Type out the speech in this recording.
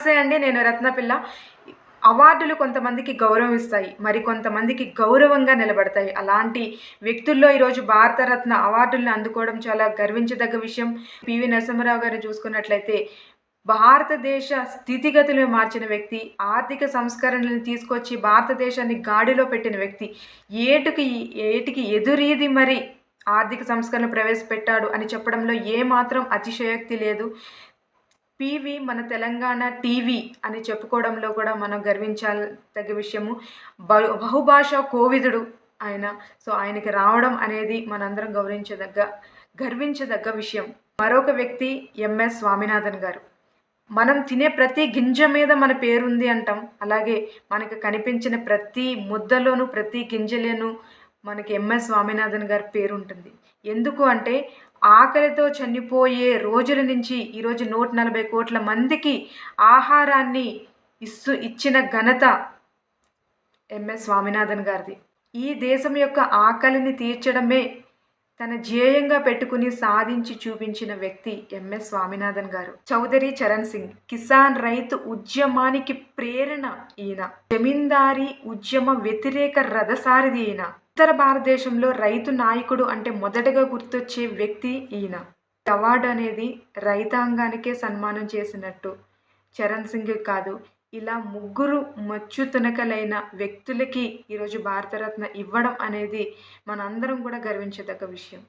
నమస్తే అండి నేను రత్నపిల్ల అవార్డులు కొంతమందికి గౌరవం ఇస్తాయి మరి కొంతమందికి గౌరవంగా నిలబడతాయి. అలాంటి వ్యక్తుల్లో ఈరోజు భారతరత్న అవార్డులను అందుకోవడం చాలా గర్వించదగ్గ విషయం. పివి నరసింహరావు గారిని చూసుకున్నట్లయితే భారతదేశ స్థితిగతులు మార్చిన వ్యక్తి ఆర్థిక సంస్కరణలను తీసుకొచ్చి భారతదేశాన్ని గాడిలో పెట్టిన వ్యక్తి ఏటుకి ఏటికి ఎదురీది మరి ఆర్థిక సంస్కరణ ప్రవేశపెట్టాడు అని చెప్పడంలో ఏమాత్రం అతిశయోక్తి లేదు. పివి మన తెలంగాణ టీవీ అని చెప్పుకోవడంలో కూడా మనం గర్వించాలి తగ్గ విషయము బహుభాష కోవిదుడు ఆయన. సో ఆయనకి రావడం అనేది మనందరం గౌరవించదగ్గ గర్వించదగ్గ విషయం. మరొక వ్యక్తి ఎంఎస్ స్వామినాథన్ గారు. మనం తినే ప్రతి గింజ మీద మన పేరుంది అంటాం. అలాగే మనకు కనిపించిన ప్రతి ముద్దలోను ప్రతి గింజలోను మనకి ఎంఎస్ స్వామినాథన్ గారి పేరు ఉంటుంది ఎందుకు అంటే ఆకలితో చనిపోయే రోజుల నుంచి ఈరోజు నూట నలభై కోట్ల మందికి ఆహారాన్ని ఇస్తు ఇచ్చిన ఘనత ఎంఎస్ స్వామినాథన్ గారిది. ఈ దేశం యొక్క ఆకలిని తీర్చడమే తన ధ్యేయంగా పెట్టుకుని సాధించి చూపించిన వ్యక్తి ఎంఎస్ స్వామినాథన్ గారు. చౌదరి చరణ్ సింగ్ కిసాన్ రైతు ఉద్యమానికి ప్రేరణ ఈయన. జమీందారీ ఉద్యమ వ్యతిరేక రథసారిది ఈయన. ఉత్తర భారతదేశంలో రైతు నాయకుడు అంటే మొదటగా గుర్తొచ్చే వ్యక్తి ఈయన. అవార్డు అనేది రైతాంగానికే సన్మానం చేసినట్టు. చరణ్ సింగ్ కాదు ఇలా ముగ్గురు మచ్చు తునకలైన వ్యక్తులకి ఈరోజు భారతరత్న ఇవ్వడం అనేది మనందరం కూడా గర్వించదగ్గ విషయం.